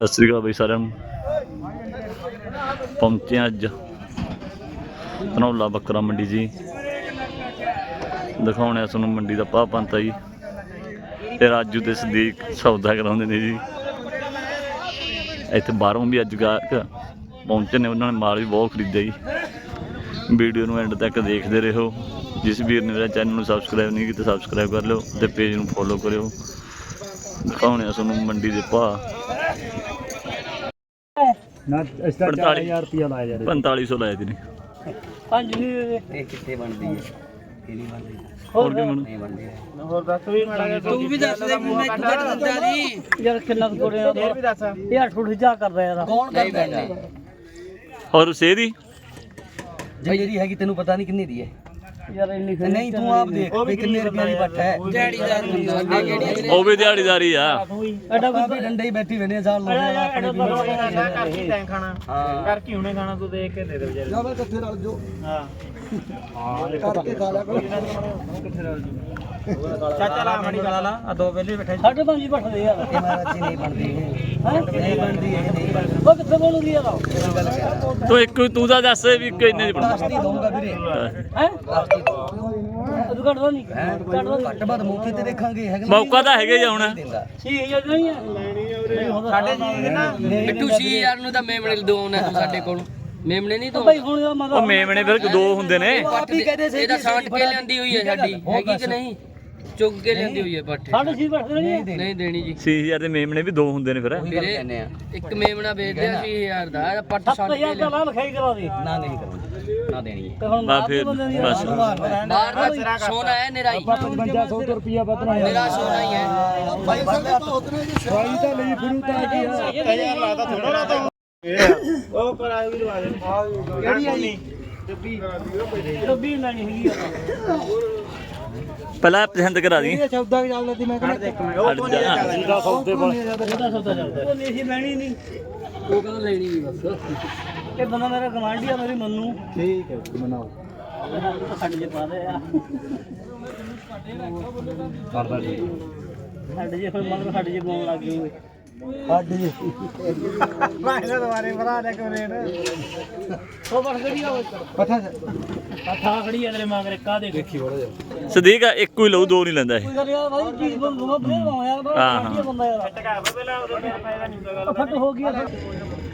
ਸਤਿ ਸ੍ਰੀ ਅਕਾਲ ਬਈ ਸਾਰਿਆਂ ਨੂੰ। ਪਹੁੰਚੇ ਹਾਂ ਅੱਜ ਧਨੌਲਾ ਬੱਕਰਾ ਮੰਡੀ ਜੀ। ਦਿਖਾਉਣੇ ਆ ਤੁਹਾਨੂੰ ਮੰਡੀ ਦਾ ਭਾਅ ਪੰਤਾ ਜੀ। ਤੇ ਰਾਜੂ ਤੇ ਸਦੀਕ ਸੌਦਾ ਕਰਾਉਂਦੇ ਨੇ ਜੀ। ਇੱਥੇ ਬਾਹਰੋਂ ਵੀ ਅੱਜ ਗਾਹਕ ਪਹੁੰਚੇ ਨੇ, ਉਹਨਾਂ ਨੇ ਮਾਲ ਵੀ ਬਹੁਤ ਖਰੀਦਿਆ ਜੀ। ਵੀਡੀਓ ਨੂੰ ਐਂਡ ਤੱਕ ਦੇਖਦੇ ਰਹੋ। ਜਿਸ ਵੀਰ ਨੇ ਮੇਰਾ ਚੈਨਲ ਨੂੰ ਸਬਸਕ੍ਰਾਈਬ ਨਹੀਂ ਕੀਤਾ ਸਬਸਕ੍ਰਾਈਬ ਕਰ ਲਿਓ ਤੇ ਪੇਜ ਨੂੰ ਫੋਲੋ ਕਰਿਓ। ਦਿਖਾਉਣੇ ਆ ਤੁਹਾਨੂੰ ਮੰਡੀ ਦੇ ਭਾਅ। ਨਾ ਇਸ ਦਾ 45 4000 ਰੁਪਿਆ ਲਾਇਆ ਯਾਰ 4500 ਲਾਏ ਦੀ ਨੇ। ਪੰਜ ਨਹੀਂ ਦੇ ਇਹ ਕਿੱਥੇ ਬਣਦੀ ਹੈ? ਇਹ ਨਹੀਂ ਬਣਦੀ ਹੋਰ ਕੀ ਮਨ ਨਹੀਂ ਬਣਦੀ। ਹੈ ਹੋਰ ਦੱਸ ਵੀ ਮਾੜਾ ਤੂੰ ਵੀ ਦੱਸ ਦੇ ਮੈਂ ਇੱਕ ਘੱਟ ਦਿੰਦਾ ਨਹੀਂ ਯਾਰ ਕਿੰਨਾ ਕੋੜੇ ਆ। ਵੀ ਦੱਸ। ਇਹ ਅੱਠ ਉੱਠ ਜਾ ਕਰਦਾ ਯਾਰ ਕੌਣ ਕਰਦਾ ਹੈ ਹੋਰ ਸੇ ਦੀ? ਜਿਹੜੀ ਹੈਗੀ ਤੈਨੂੰ ਪਤਾ ਨਹੀਂ ਕਿੰਨੇ ਦੀ ਹੈ। ਯਾਰ ਇੰਨੀ ਫਿਰ ਨਹੀਂ ਤੂੰ ਆਪ ਦੇਖ ਵੀ ਕਿੰਨੇ ਰੁਪਏ ਦੀ ਬੱਟ ਹੈ। ਉਹ ਵੀ ਦਿਹਾੜੀਦਾਰੀ ਆ। ਐਡਾ ਵੀ ਡੰਡੇ ਹੀ ਬੈਠੀ ਬਨੇ ਸਾਲ ਲੋਕ। ਆਪਣੇ ਵੀ ਕਰ ਕੀ ਤੈਂ ਖਾਣਾ। ਕਰ ਕੀ ਹੁਣੇ ਖਾਣਾ ਤੂੰ ਦੇਖ ਕੇ ਦੇ ਦੇ ਵਿਚਾਰੇ। ਜਾਵੇ ਕਿੱਥੇ ਰਲ ਜੋ ਹਾਂ। ਕਰਕੇ ਖਾ ਲਿਆ ਕਰੋ। ਚਾਚਾ ਲਾ ਮਣੀ ਗਲਾ ਲਾ ਆ ਦੋ ਵੇਲੇ ਬੈਠੇ ਸਾਡੇ ਪੰਜ ਹੀ ਬੈਠਦੇ ਯਾਰ ਇਹ ਮਹਾਰਾਜ ਜੀ ਨਹੀਂ ਬਣਦੀ। ਬਣਦੀ ਬਣਦੀ ਉਹ ਕਿੱਥੇ ਤੂੰ ਇੱਕ ਤੂੰ ਤਾਂ ਦੱਸ ਵੀ ਕਿੰਨੇ ਦੀ ਬਣਾ। ਦਸਤੀ ਦਊਂਗਾ ਵੀਰੇ। ਹੈ? ਨਹੀਂ। ਘੱਟ ਮੌਕੇ ਤੇ ਦੇਖਾਂਗੇ। ਹੈਗਾ ਮੌਕਾ ਤਾਂ ਹੈਗਾ ਹੀ ਆ ਹੁਣ। ਸਾਡੇ ਜੀ ਨਾ ਬਿੱਟੂ ਸੀ ਯਾਰ ਨੂੰ ਤਾਂ ਮੇਮਣੇ ਦਵਾਉਣਾ ਤੂੰ ਸਾਡੇ ਕੋਲ। ਮੇਮਣੇ ਨਹੀਂ ਤੋਂ ਭਾਈ ਹੁਣ ਇਹਦਾ ਉਹ ਮੇਮਣੇ ਫਿਰ ਦੋ ਹੁੰਦੇ ਨੇ। ਆਪ ਹੀ ਕਹਦੇ ਸੀ ਇਹ ਤਾਂ ਸਾਂਟ ਕੇ ਲਿਆਂਦੀ ਹੋਈ ਹੈ ਸਾਡੀ। ਹੈਗੀ ਕਿ ਨਹੀਂ? ਚੁੱਕ ਕੇ ਲਿਆਂਦੀ ਹੋਈ ਹੈ ਪੱਠੇ। ਸਾਡੇ ਸੀ ਬੈਠਦੇ ਨਹੀਂ ਨਹੀਂ ਦੇਣੀ ਜੀ। 6000 ਦੇ ਮੇਮਣੇ ਵੀ ਦੋ ਹੁੰਦੇ ਨੇ ਫਿਰ। ਵੀਰੇ ਕਹਿੰਦੇ ਆ। ਇੱਕ ਮੇਮਣਾ ਵੇਚਦੇ ਆ 60000 ਦਾ ਇਹ ਪੱਠ ਸਾਂਟ ਕੇ 7000 ਦਾ ਲਾ ਲਿਖਾਈ ਕਰਾ ਦੇ। ਨਾ ਨਹੀਂ ਕਰੂੰਗਾ ਨਾ ਦੇਣੀ ਹੈ ਤੇ ਹੁਣ ਬਾ ਫਿਰ ਬੰਦੇ ਦੀ। ਬਸ। ਬਾਹਰ ਦਾ ਸੋਨਾ ਹੈ ਨਿਰਾਈ। 5500 ਰੁਪਿਆ ਬਦਨਾ ਮੇਰਾ ਸੋਨਾ ਹੀ ਹੈ। ਭਾਈ ਤਾਂ ਲਈ ਫਿਰੂ ਤਾਂ ਕੀ ਆ। ਉਹ ਕਰਾ ਵੀ ਲਵਾ ਦੇ। ਕਿਹੜੀ ਆਈ? ਡੱਬੀ। ਲੈਣੀ ਹੈਗੀ ਆ ਪਹਿਲਾਂ ਪਸੰਦ ਕਰਾ ਦੀ। ਚੌਦਾ ਕਿ ਚੱਲਦੀ ਮੈਂ ਕਹਿੰਦਾ ਹਟ ਜਾ। ਇਹਦਾ ਸੌਦੇ ਕੋਲ ਉਹਦਾ ਸੌਦਾ ਚੱਲਦਾ। ਉਹ ਨਹੀਂ ਸੀ ਲੈਣੀ ਨਹੀਂ ਉਹ ਕਹਿੰਦਾ ਲੈਣੀ ਵੀ ਬਸ ਇਹ ਬੰਦਾ ਮੇਰਾ ਗਵਾਂਢੀ ਆ ਮੇਰੀ ਮੰਨੂ। ਠੀਕ ਹੈ ਬਣਾਓ ਸਾਡੇ ਜੇ ਪਾ ਦੇ ਆ। ਕਰਦਾ ਜੀ। ਸਾਡੇ ਜੇ ਫਿਰ ਮਤਲਬ ਸਾਡੇ ਜੇ ਪਾਉਣ ਲੱਗ ਗਏ ਸਾਡੀ ਮੈਂ ਦੁਬਾਰੇ ਭਰਾ ਦੇ ਕੋ ਰੇਡ ਉਹ ਬੜ ਖੜੀ ਆ ਪਤਾ ਆ ਥਾ ਖੜੀ ਆ ਤੇਰੇ ਮਗਰ ਕਾ ਦੇ ਦੇਖੀ ਸਦੀਕ ਆ ਇੱਕੋ ਹੀ ਲਊ ਦੋ ਨਹੀਂ ਲੈਂਦਾ ਇਹ। ਕੋਈ ਗੱਲ ਯਾਰ ਭਾਈ ਚੀਜ਼ ਬੰਦ ਹੋ ਬਲੇ ਹੋ ਯਾਰ ਬੜਾ ਹਾਂ, ਬੰਦਾ ਯਾਰ। ਟਕਾ ਪਹਿਲਾਂ ਉਹਦੇ ਫਾਇਦਾ ਨਹੀਂ ਹੁੰਦਾ ਗੱਲ ਫਟ ਹੋ ਗਿਆ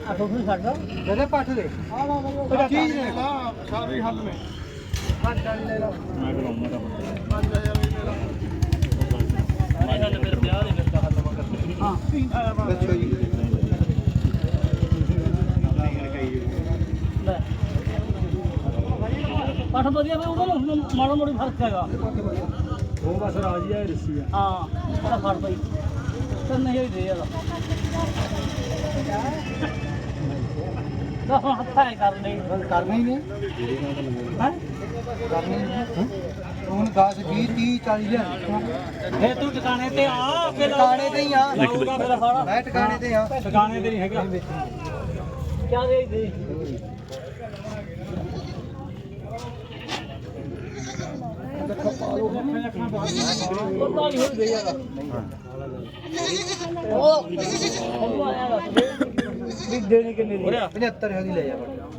ਆ। ਤੋਂ ਫਿਰ ਛੱਡ ਜਿਹੜੇ ਪੱਠ ਦੇ। ਚੀਜ਼ ਨੇ। ਮੇਰੇ ਵਿਆਹ ਦੇ ਵਿੱਚ ਹੱਲ ਹਾਂ ਦੱਸੋ ਜੀ ਪਾਠ ਵਧੀਆ ਮੈਂ ਉਹਦਾ ਨਾ ਮਾੜਾ ਮੋੜੀ ਫ਼ਰਕ ਹੈਗਾ ਉਹ ਬਸ ਰਾਜੀ ਆ ਰੱਸੀ ਆ ਹਾਂ ਉਹਦਾ ਫੜ ਪਈ ਤੇ ਨਹੀਂ ਹੋਈ ਦੇ ਯਾਰ ਨਾ ਹੁਣ ਹੱਥਾਂ ਐ ਕਰ ਲਈ ਕਰਨਾ ਹੀ ਨਹੀਂ ਹੈ ਕਰਨਾ ਹੀ ਹੁਣ 10 20 30 40 ਹਜ਼ਾਰ ਫੇ ਤੂੰ ਟਿਕਾਣੇ ਤੇ ਆ ਫਿਰ ਟਿਕਾਣੇ ਤੇ ਹੀ ਆ। ਮੈਂ ਟਿਕਾਣੇ ਤੇ ਆ। ਟਿਕਾਣੇ ਤੇ ਨਹੀਂ ਹੈਗਾ। ਕਿਆ ਦੇ ਦੇ ਉਹ ਤਾਂ ਹੀ ਯਾਰ ਉਹ। ਉਹ ਆਇਆ ਦਾ ਵੀ ਦੇਣੀ ਕਿੰਨੀ ਦੀ 75 ਦੀ ਲੈ ਜਾ।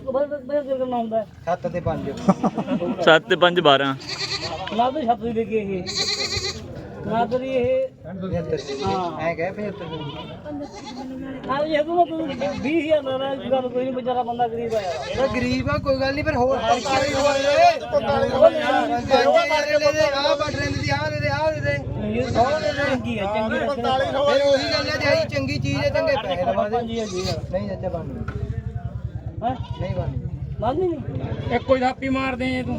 ਬਸ ਬਸ ਦਿਲ ਕਰਨਾ ਹੁੰਦਾ ਹੈ 7 ਤੇ 5 7 ਤੇ 5 12 ਨਾ ਤਾਂ ਛੱਤ ਦੀ ਲੱਗੀ ਇਹ। ਨਾ ਤੇਰੀ ਇਹ। 75 ਹਾਂ ਐ ਕਹੇ 75 ਦੀ ਆ ਇਹ ਤੂੰ ਤੂੰ 20000 ਦਾ ਨਾ ਗੱਲ ਕੋਈ ਨਹੀਂ ਵਿਚਾਰਾ ਬੰਦਾ ਗਰੀਬ ਆ ਯਾਰ। ਇਹਦਾ ਗਰੀਬ ਆ ਕੋਈ ਗੱਲ ਨਹੀਂ ਪਰ ਹੋਰ ਖਰਚਾ ਵੀ ਹੋਏ 45 ਲੈ ਦੇ ਆ ਬੱਟ ਲੈਂਦੀ ਦੀ ਆ ਦੇ ਦੇ ਆ ਦੇ ਦੇ। ਇਹ ਚੰਗੀ ਹੈ ਚੰਗੀ ਰੱਖਣੀ ਫਿਰ ਉਹੀ ਗੱਲ ਹੈ ਜਿਹੜੀ ਚੰਗੀ ਚੀਜ਼ ਹੈ ਚੰਗੇ ਪੈਸੇ ਦੇ। ਨਹੀਂ ਚਾਚਾ ਬਣ। ਹੈ? ਨਹੀਂ ਬਣ। ਮੰਨਦੀ ਨਹੀਂ। ਇੱਕੋ ਹੀ ਥਾਪੀ ਮਾਰਦੇ ਤੂੰ।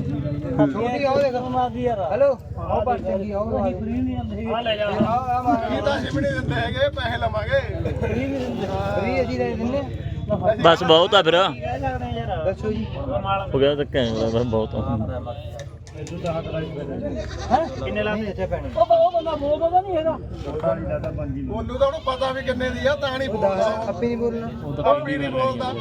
ਛੋਟੀ ਆਓ ਦੇਖ। ਮਾਰਦੀ ਯਾਰ। ਹੈਲੋ। ਆਹ ਬੱਟ ਚੰਗੀ ਆਓ ਅਸੀਂ ਫਰੀ ਨਹੀਂ ਆਉਂਦੇ ਆ ਲੈ ਜਾ। ਆ ਆ ਮਾਰ ਫਰੀ ਵੀ ਦਿੰਦੇ ਫਰੀ ਅਸੀਂ ਦੇ ਦਿੰਨੇ ਬਸ ਬਹੁਤ ਆ ਫਿਰ। ਦੱਸੋ ਜੀ। ਹੋ ਗਿਆ ਤਾਂ ਕਹਿ ਬਸ ਬਹੁਤ ਆ। ਹੈ? ਕਿੰਨੇ ਲਾ ਨਹੀਂ ਚਾਚਾ ਪੈਣੇ। ਉਹ ਉਹ ਬੰਦਾ ਬੋਲਦਾ ਤਾਂ ਨਹੀਂ ਹੈਗਾ। ਬੋਲੂ ਤਾਂ ਉਹਨੂੰ ਪਤਾ ਵੀ ਕਿੰਨੇ ਦੀ ਆ ਤਾਂ ਨਹੀਂ ਬੋਲਦਾ। ਆਪੇ ਨਹੀਂ ਬੋਲਣਾ। ਆਪੀ ਨਹੀਂ ਬੋਲਦਾ।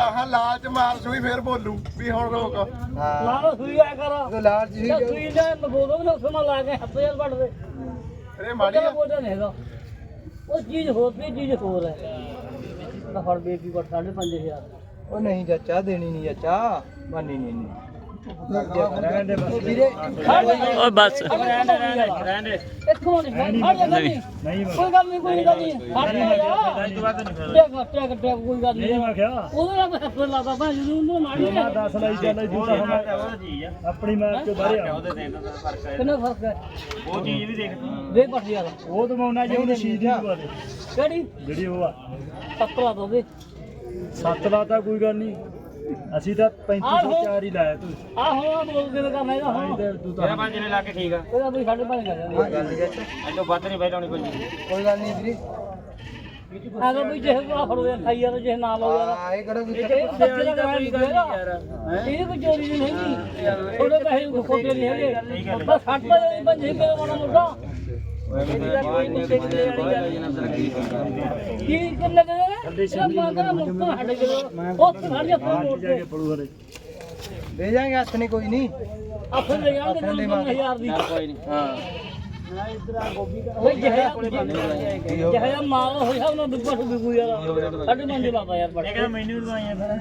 ਆਹ ਲਾਲਚ ਮਾਰ ਸੂਈ ਫੇਰ ਬੋਲੂ ਵੀ ਹੁਣ ਰੋਕ। ਹਾਂ। ਲਾ ਸੂਈ ਆ ਕਰ। ਉਹ ਲਾਲਚ ਸੀ ਜਾਂ ਸੂਈ ਦਾ ਬੋਲਦਾ ਨਾ ਉਸੇ ਨਾਲ ਲਾ ਕੇ ਹੱਥ ਮਾੜੀ ਬੋਲਦਾ ਨਹੀਂ ਹੈਗਾ। ਉਹ ਚੀਜ਼ ਹੋਰ ਵੀ ਚੀਜ਼ ਹੋਰ ਹੈ। ਤਾਂ ਫੜ ਬੇਬੀ ਕੋਲ 5500 ਉਹ ਨਹੀਂ ਚਾਚਾ ਦੇਣੀ ਨਹੀਂ ਚਾਚਾ। ਮੰਨੀ ਨਹੀਂ ਨਹੀਂ। ਵੀਰੇ ਓਏ ਬਸ। ਇੱਥੋਂ ਨਹੀਂ ਫੜ ਜਾ ਨਹੀਂ ਨਹੀਂ ਕੋਈ ਗੱਲ ਨਹੀਂ ਕੋਈ ਗੱਲ ਨਹੀਂ ਫੜ ਜਾ ਯਾਰ ਟੈਕ ਟੈਕ ਟੈਕ ਕੋਈ ਗੱਲ ਨਹੀਂ ਮੈਂ ਕਿਹਾ ਉਹਦੇ ਨਾਲ ਹੱਥ ਲਾ ਬਾਬਾ ਜਦੋਂ ਉਹਨੂੰ ਮਾਰੀ ਮੈਂ 10 ਲਈ ਚੱਲ ਜੀ ਤਾਂ ਹੁਣ ਆਪਣੀ ਮੈਚ ਚੋਂ ਬਾਹਰ ਆ ਕਿੰਨਾ ਫ਼ਰਕ ਹੈ ਉਹ ਚੀਜ਼ ਵੀ ਦੇਖ ਤੂੰ ਦੇ। ਪੱਟ ਯਾਰ ਉਹ ਦਵਾਉਣਾ ਜੇ ਉਹਨੇ ਸ਼ੀਦ ਦੀ ਦਵਾ ਦੇ ਕਿਹੜੀ ਜਿਹੜੀ ਉਹ ਆ ਸੱਤਰਾ ਦੋ ਦੇ ਸੱਤ ਲਾਤਾ ਕੋਈ ਗੱਲ ਨਹੀਂ। ਅਸੀਂ ਤਾਂ 3500 ਚਾਰ ਹੀ ਲਾਇਆ ਤੂੰ। ਆ ਹੁਣ ਬੋਲ ਕੇ ਕਰਨਾ ਇਹਦਾ। ਨਹੀਂ ਹੁਣ ਤੇ ਤੂੰ ਤਾਂ ਇਹਦਾ ਵੀ ਸਾਡੇ ਭਾਈ ਕਰ ਕੋਈ ਗੱਲ ਨਹੀਂ ਚਾਚਾ ਕੋਈ। ਗੱਲ ਨਹੀਂ ਵੀਰੇ। ਅਗਰ ਵੀ ਜੇ ਆ ਫੜੋ ਯਾਰ ਖਾਈ ਯਾਰ ਜੇ ਨਾ ਲਓ ਯਾਰ। ਆਏ ਕਰੋ ਵੀ ਇਹ ਬੱਚੇ ਦਾ ਕੰਮ ਨਹੀਂ ਯਾਰ। ਇਹ ਕੋਈ ਚੋਰੀ ਨਹੀਂ ਹੈਗੀ। ਥੋੜੇ ਪੈਸੇ ਖੋਟੇ ਨਹੀਂ ਹੈਗੇ। ਬਸ ਸੱਟ ਪਏ ਬੰਦੇ ਕੇ ਮਾਣਾ ਮੋਟਾ। ਕੀ ਕਿੰਨੇ ਦੇ ਨੇ ਮੈਂ ਕਹਿੰਦਾ ਮੁੱਕਾ ਸਾਡੇ ਕੋਲ ਉਹ ਖੜ ਜਾ ਫੋਨ ਮੋੜ ਜਾ ਕੇ ਕੇ ਪੜੂ ਹਰੇ ਦੇ। ਜਾਾਂਗੇ ਹੱਥ ਨਹੀਂ ਕੋਈ ਨਹੀਂ। ਆਪੇ ਲੈ ਜਾਣਗੇ 2000 ਦੀ ਕੋਈ ਨਹੀਂ ਹਾਂ ਜਿਹੜਾ ਜਿਹੜਾ ਮਾਲ ਹੋਇਆ ਉਹਨਾਂ ਦੁੱਪਾ ਸੁ ਬਿਗੂ ਯਾਰ ਸਾਡੇ ਮਨ ਦੇ ਬਾਬਾ ਯਾਰ ਬੜੇ ਮੈਨੂੰ ਦਵਾਈਆਂ ਫਿਰ।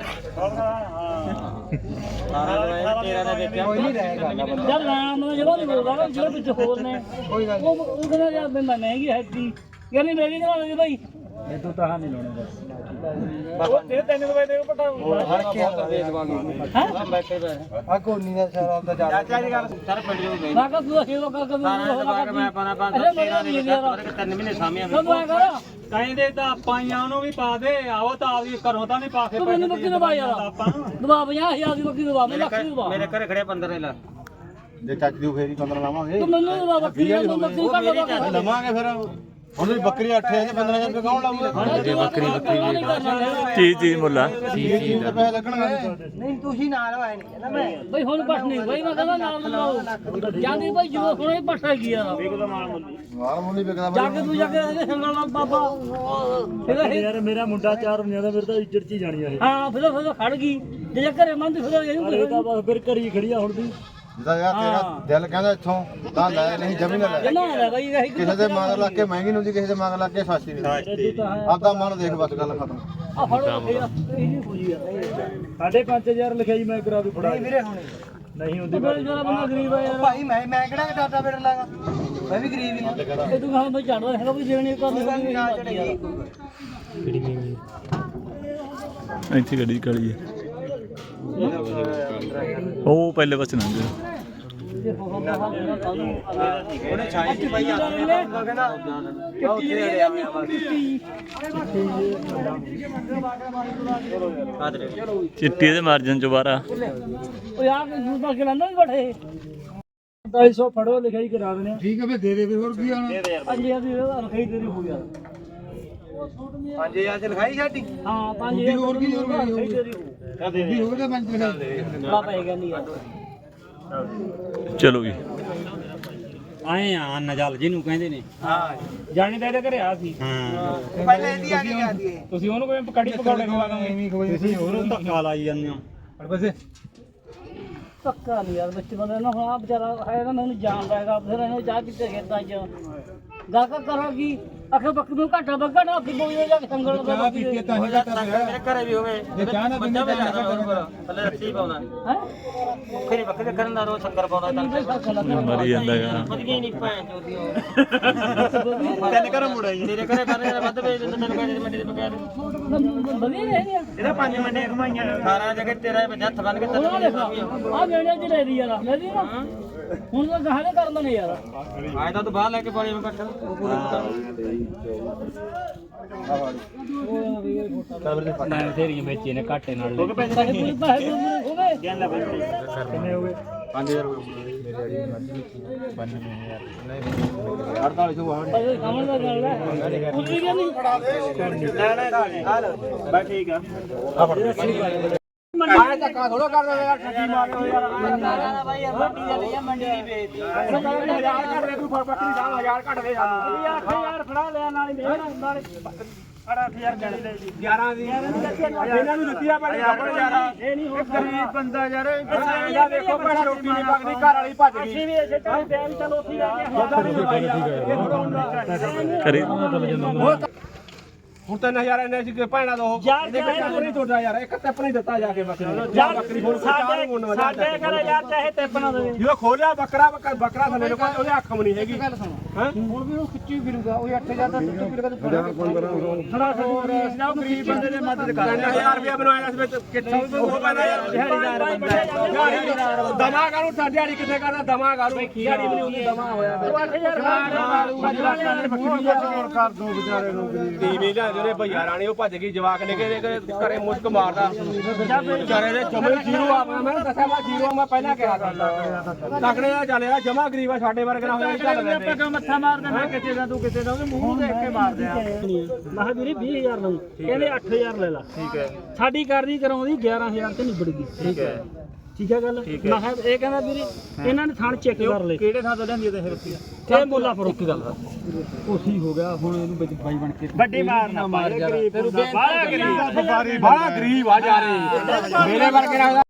ਕੋਈ ਨਹੀਂ ਰਹੇਗਾ ਜਦ ਨਾਮ ਮੈਂ ਜਿਹੜਾ ਨਹੀਂ ਬੋਲਦਾ ਨਾ ਜਿਹੜੇ ਵਿੱਚ ਹੋਰ ਨੇ। ਕੋਈ ਗੱਲ ਉਹ ਉਹ ਕਹਿੰਦਾ ਯਾਰ ਮੈਂ ਮਹਿੰਗੀ ਹੈ ਯਾਰ ਨਹੀਂ ਮੇਰੀ ਨਾਲ ਭਾਈ ਇਹ ਤੂੰ ਤਾਂ ਨਹੀਂ ਲਾਉਣੇ ਬਸ। ਉਹ ਤੇ ਤੈਨੂੰ ਦਵਾਈ ਦੇ ਪਟਾ ਹਰ ਕੇ ਦੇ ਦਵਾਂਗੇ ਆ ਕੋਨੀ ਦਾ ਸਾਰਾ ਦਾ ਜਾ ਮੈਂ ਕਹ ਤੂੰ ਹੀਰੋ ਕਰ ਕੇ ਮੈਂ ਪਾਣਾ ਪੰਜ ਤੇਰਾ ਨਹੀਂ ਤਿੰਨ ਮਹੀਨੇ ਸਾਹਮਣੇ ਕਦੋਂ ਆ ਕਰ। ਕਹਿੰਦੇ ਤਾਂ ਪਾਈਆਂ ਉਹਨੂੰ ਵੀ ਪਾ ਦੇ ਆਓ ਤਾਂ ਆਪਦੀ ਘਰੋਂ ਤਾਂ ਨਹੀਂ ਪਾ ਕੇ ਤੂੰ ਮੈਨੂੰ ਬੱਕੀ ਦਵਾ ਯਾਰ। ਦਵਾ 50000 ਦੀ ਬੱਕੀ ਦਵਾ ਮੈਂ ਲੱਖ ਦੀ ਦਵਾ। ਮੇਰੇ ਘਰੇ ਖੜੇ 15 ਲਾ ਜੇ ਚੱਜ ਦੀ ਫੇਰੀ 15 ਲਾਵਾਂਗੇ। ਤੂੰ ਮੈਨੂੰ ਦਵਾ ਬੱਕੀ ਨੂੰ ਕੱਢ ਦਵਾ। ਲਵਾਂਗੇ ਫਿਰ। ਹੁਣ ਵੀ ਬੱਕਰੀ 8000 15000 ਰੁਪਏ ਕੌਣ ਲਾਊਗਾ? ਜੇ ਬੱਕਰੀ ਬੱਕਰੀ ਚੀਜ਼ ਚੀਜ਼ ਮੁੱਲਾ ਪੈਸੇ ਲੱਗਣਗੇ ਨਹੀਂ ਤੁਸੀਂ ਨਾਲ ਆਏ ਨਹੀਂ ਕਹਿੰਦਾ ਮੈਂ। ਬਈ ਹੁਣ ਪੱਟ ਨਹੀਂ ਬਈ ਮੈਂ ਕਹਿੰਦਾ ਨਾਮ ਲਾਓ। ਜਾਂਦੀ ਬਈ ਜਦੋਂ ਹੁਣੇ ਪੱਟ ਹੈਗੀ ਯਾਰ ਮਾਲ ਮੁੱਲੀ ਵਿਕਦਾ ਜਾ ਕੇ ਤੂੰ ਜਾ ਕੇ ਇਹਦੇ ਸੰਗਲ ਨਾਲ ਬਾਬਾ। ਫਿਰ ਇਹ ਯਾਰ ਮੇਰਾ ਮੁੰਡਾ ਚਾਰ ਹੁੰਦਿਆਂ ਦਾ ਫਿਰ ਤਾਂ ਇੱਜ਼ਤ ਚ ਹੀ ਜਾਣੀ ਆ ਇਹ। ਹਾਂ ਫਿਰ ਫਿਰ ਖੜ ਗਈ। ਜੇ ਘਰੇ ਮੰਨ ਫਿਰ ਇਹਨੂੰ ਇਹ ਤਾਂ ਬਸ ਫਿਰ ਘਰੀ ਖੜੀ ਆ ਹੁਣ ਦੀ ਜਿਹਦਾ ਯਾਰ ਤੇਰਾ ਦਿਲ ਕਹਿੰਦਾ ਇੱਥੋਂ ਤਾਂ ਲੈ ਨਹੀਂ ਜਮੀ ਨਾ ਲੈ ਜਨਾ ਹੈ ਬਈ ਇਹ ਕਿਸੇ ਦੇ ਮਗਰ ਲੱਗ ਕੇ ਮਹਿੰਗੀ ਨਹੀਂ ਹੁੰਦੀ ਕਿਸੇ ਦੇ ਮਗਰ ਲੱਗ ਕੇ ਸਸਤੀ ਨਹੀਂ ਆਦਾ ਮਨ ਦੇਖ ਬਸ ਗੱਲ ਖਤਮ। ਆ ਫੜੋ ਇਹ ਨਹੀਂ ਹੋਈ ਯਾਰ ਸਾਢੇ 5000 ਲਿਖਿਆ ਜੀ ਮੈਂ ਕਰਾ ਦੂ ਫੜਾ ਨਹੀਂ ਵੀਰੇ ਹੁਣੇ ਨਹੀਂ ਹੁੰਦੀ ਬਈ। ਜਿਹੜਾ ਬੰਦਾ ਗਰੀਬ ਹੈ ਯਾਰ। ਭਾਈ ਮੈਂ ਮੈਂ ਕਿਹੜਾ ਡਾਟਾ ਬੇੜ ਲਾਗਾ? ਮੈਂ ਵੀ ਗਰੀਬ ਹੀ ਹਾਂ ਇਹ ਤੂੰ ਕਹਾਂ ਬਈ ਚੜਦਾ ਹੈਗਾ ਵੀ ਦੇਣੀ ਕਰ ਕੋਈ ਨਹੀਂ ਨਾ ਚੜੇਗੀ ਇੱਥੇ ਗੱਡੀ ਕਾਲੀ ਹੈ ਉਹ ਪਹਿਲੇ ਪਾਸੇ ਉਹਨੇ ਛਾਈ ਭਾਈ ਆ ਕਹਿੰਦਾ ਗਿਆ ਚਿੱਟੀ ਦੇ ਮਾਰਜਨ ਚੋਂ ਬਾਹਰ ਉਹ ਯਾਰ ਕਿ ਦੂਰ ਤੱਕ ਲੈਂਦਾ ਬੈਠੇ 250 ਫੜੋ ਲਿਖਿਆ ਹੀ ਕਰਾ ਆ ਠੀਕ ਹੈ ਫੇ ਦੇ ਦੇ ਵੀ ਹੋਰ ਕੀ ਆਣਾ ਪੰਜ ਹਜ਼ਾਰ ਦੀ ਰਖਾਈ ਤੇਰੀ ਹੋ ਗਿਆ। 5000 ਚ ਲਿਖਾਈ ਸਾਡੀ? ਹਾਂ ਪੰਜ ਹਜ਼ਾਰ ਹੋਰ ਕੀ ਹੋਰ ਤੇਰੀ ਹੋ ਵੀ ਹੋ ਗਿਆ ਪੰਜ ਰੁਪਏ ਲਾ ਪਏਗਾ ਨਹੀਂ ਚਲੋ ਜੀ। ਆਏ ਆ ਨਜਲ ਜਿਹਨੂੰ ਕਹਿੰਦੇ ਨੇ। ਹਾਂ। ਜਾਣੀ ਤਾਂ ਇਹਦੇ ਘਰੇ ਆ ਸੀ। ਪਹਿਲੇ ਇਹਦੀ ਆ ਕੇ ਸੀ ਇਹ ਤੁਸੀਂ ਉਹਨੂੰ ਕੋਈ ਕੜੀ ਪਕੌੜੇ ਖਵਾ ਦੋਗੇ? ਤੁਸੀਂ ਹੋਰ ਧੱਕਾ ਲਾਈ ਜਾਂਦੇ ਹੋ। ਪੱਕਾ ਨਹੀਂ ਯਾਰ ਬੱਚੇ ਬੰਦੇ ਨਾ ਹੁਣ ਆ ਵਿਚਾਰਾ ਹੈ ਨਾ ਮੈਨੂੰ ਜਾਣਦਾ ਹੈਗਾ ਫਿਰ ਇਹਨੇ ਚਾਹ ਕਿੱਥੇ ਖੇਤਾਂ 'ਚ। ਗਾਕਾ ਕਰਾਂਗੀ ਅਖੇ ਬੱਕ ਨੂੰ ਘਾਟਾ ਬੱਕਾ ਨਾ ਫਿਰ ਬੋਈ ਜਾ ਕੇ ਸੰਗਲ ਦਾ ਬੱਕੀ ਤਾਂ ਹੀ ਘਟਾ ਮੇਰੇ ਘਰੇ ਵੀ ਹੋਵੇ। ਜੇ ਚਾਹ ਨਾ ਬੱਚਾ ਵੀ ਲੱਗਦਾ ਥੱਲੇ ਰੱਖੀ ਪਾਉਂਦਾ। ਹੈ? ਖੇਰੇ ਬੱਕਰੇ ਕਰਨ ਦਾ ਰੋ ਸ਼ੰਕਰ ਪਾਉਂਦਾ ਤਾਂ ਮਰੀ ਜਾਂਦਾ ਗਾ ਵਧੀਆ ਨਹੀਂ ਭੈਣ ਚੋਦੀ ਉਹ। ਤਿੰਨ ਘਰੋਂ ਮੁੜਾ ਜੀ। ਤੇਰੇ ਘਰੇ ਬੰਦੇ ਵੱਧ ਵੇਚ ਦਿੰਦੇ ਤੈਨੂੰ ਕਹਿੰਦੇ ਮੰਡੀ ਦੇ ਬਗੈਰ। ਵਧੀਆ ਨਹੀਂ ਇਹਦਾ ਪੰਜ ਮੰਡੇ ਕਮਾਈਆਂ ਸਾਰਾ ਜਗ੍ਹਾ ਤੇਰਾ ਹੱਥ ਬੰਨ ਕੇ ਤੈਨੂੰ ਆ ਚ ਲੈ ਦੀ ਯਾਰ ਲੈ ਦੀ ਨਾ। ਹੁਣ ਤਾਂ ਗਾਹਲੇ ਕਰਨ ਨੇ ਯਾਰ। ਆਏ ਤਾਂ ਤੂੰ ਬਾਹਰ ਲੈ ਕੇ ਪਾਣੀ ਮੈਂ ਕੱਟ। ਮੈਂ ਤੇਰੀਆਂ ਵੇਚੀ ਨੇ ਘਾਟੇ ਨਾਲ। ਪੈਸੇ ਪੂਰੇ ਪੈਸੇ ਪੂਰੇ ਹੋ ਗਏ। ਕਿੰਨੇ ਹੋ ਗਏ। 4800 ਆ ਪੈਸੇ ਖਾਣ ਦਾ ਗੱਲ ਹੈ ਪੂਰੀ ਕਿ ਨਹੀਂ। ਬਸ ਠੀਕ ਆ। ਭਾਈ ਯਾਰ ਮੰਡੀ ਦੇ ਲਈ ਮੰਡੀ ਦੀ ਵੇਚਦੀ। ਹਜ਼ਾਰ ਘੱਟ ਦੇ ਤੂੰ ਬੱਕਰੀ ਦਾ ਹਜ਼ਾਰ ਘੱਟ ਦੇ ਸਾਨੂੰ। 8000 ਫੜਾ ਲਿਆ ਨਾਲ ਹੀ ਦੇ ਨਾਲ 8000 ਗਣੀ ਲੈ ਜੀ 11 ਦੀ। ਇਹਨਾਂ ਨੂੰ ਦਿੱਤੀ ਆ ਬੜੀ ਖਬਰ ਯਾਰ ਇਹ ਨਹੀਂ ਹੋ ਗਰੀਬ ਬੰਦਾ ਯਾਰ ਇਹਦਾ ਦੇਖੋ ਭਾਈ ਰੋਟੀ ਨਹੀਂ ਪੱਕਦੀ ਘਰ ਵਾਲੀ ਭੱਜ ਗਈ। ਅਸੀਂ ਵੀ ਇਸੇ ਤਰ੍ਹਾਂ ਵੀ ਚਲ ਉੱਥੇ ਜਾ ਕੇ ਕਰੀ ਹੁਣ 3000 ਇਹਨੇ ਸੀ ਕਿ ਭੈਣਾ ਦੋ ਯਾਰ ਇਹਦੇ ਵਿੱਚ ਨਹੀਂ ਤੁਹਾਡਾ ਯਾਰ ਇੱਕ ਟੱਪ ਨਹੀਂ ਦਿੱਤਾ ਜਾ ਕੇ ਬੱਕਰੀ। ਨੂੰ। ਯਾਰ ਬੱਕਰੀ ਹੁਣ ਸਾਡੇ ਸਾਡੇ ਘਰ ਯਾਰ ਚਾਹੇ ਤੇ ਬਣਾ ਦੇਵੇ। ਜਦੋਂ ਖੋਲਿਆ ਬੱਕਰਾ ਬੱਕਰਾ ਬੱਕਰਾ ਥੱਲੇ ਨੂੰ ਉਹਦੇ ਅੱਖ ਵੀ ਨਹੀਂ ਹੈਗੀ। ਗੱਲ ਸੁਣੋ? ਹੁਣ ਵੀ ਉਹ ਖਿੱਚੀ ਫਿਰੂਗਾ ਉਹ 8000 ਦਾ ਖਿੱਚੀ ਫਿਰੂਗਾ ਤੇ ਥੋੜਾ ਸਾਡਾ ਗਰੀਬ ਬੰਦੇ ਦੇ ਮਦਦ ਕਰ 3000 ਰੁਪਏ ਬਣਾਇਆ ਇਸ ਵਿੱਚ ਕਿੱਥੋਂ ਉਹ ਪੈਦਾ ਯਾਰ ਦਿਹਾੜੀਦਾਰ ਬੰਦਾ ਦਮਾ ਤਾਂ ਦਿਹਾੜੀ ਕਿੱਥੇ ਕਰਦਾ ਦਮਾ ਕਾਨੂੰ ਦਿਹਾੜੀ ਵੀ ਨਹੀਂ ਹੁੰਦੀ ਦਮਾ ਹੋਇਆ। ਕਰ ਦੋ ਵਿਚਾਰੇ ਨੂੰ। ਟੀਵੀ ਉਹਨੇ ਭਈਆ ਰਾਣੀ ਉਹ ਭੱਜ ਗਈ ਜਵਾਕ ਨੇ ਕਿ ਘਰੇ ਮੁਸ਼ਕ ਮਾਰਦਾ। ਵਿਚਾਰੇ ਦੇ ਜਮੇ ਜੀਰੋ ਆ ਮੈਂ ਦੱਸਿਆ ਮੈਂ ਜੀਰੋ ਮੈਂ ਪਹਿਲਾਂ ਕਿਹਾ ਸੀ। ਤਕੜੇ ਦਾ ਚੱਲਿਆ ਜਮਾ ਗਰੀਬ ਆ ਸਾਡੇ ਵਰਗੇ ਨਾ ਹੋਇਆ ਚੱਲ ਆਪਾਂ ਲੈਂਦੇ ਕਿਉਂ ਮੱਥਾ ਮਾਰਦੇ ਮੈਂ ਕਿਤੇ ਦਾ ਤੂੰ ਕਿਤੇ ਦਾ ਉਹਦੇ ਮੂੰਹ ਦੇਖ ਕੇ ਮਾਰਦੇ ਆ। ਮੈਂ ਵੀਰੇ 20000 ਲਊ। ਕਹਿੰਦੇ 8000 ਲੈ ਲਾ। ਠੀਕ ਹੈ। ਸਾਡੀ ਕਰਦੀ ਕਰਾਉਂਦੀ 11000 ਤੇ ਨਿਬੜ ਗਈ। ਠੀਕ ਹੈ। ਠੀਕ ਹੈ ਗੱਲ? ਮੈਂ ਕਿਹਾ ਇਹ ਕਹਿੰਦਾ ਵੀਰੇ ਇਹਨਾਂ ਨੇ ਥਾਣ ਚੈੱਕ ਕਰ ਲਏ। ਕਿਹੜੇ ਥਾਂ ਤੋਂ ਲੈਂਦੀ ਤੇ ਰੁਪਿਆ ਇਹ ਮੁੱਲਾ ਫਰੋਕ ਗੱਲ ਉਸੀ ਹੋ ਗਿਆ ਹੁਣ ਇਹਨੂੰ ਵਿੱਚ ਬਾਈ ਬਣ ਕੇ ਵੱਡੀ ਮਾਰਨਾ ਮਾਰ। ਜਾ ਗਰੀਬ ਬਾਹਲਾ ਗਰੀਬ ਆ ਜਾ ਰਹੇ। ਮੇਰੇ ਵਰਗੇ ਨਾਲ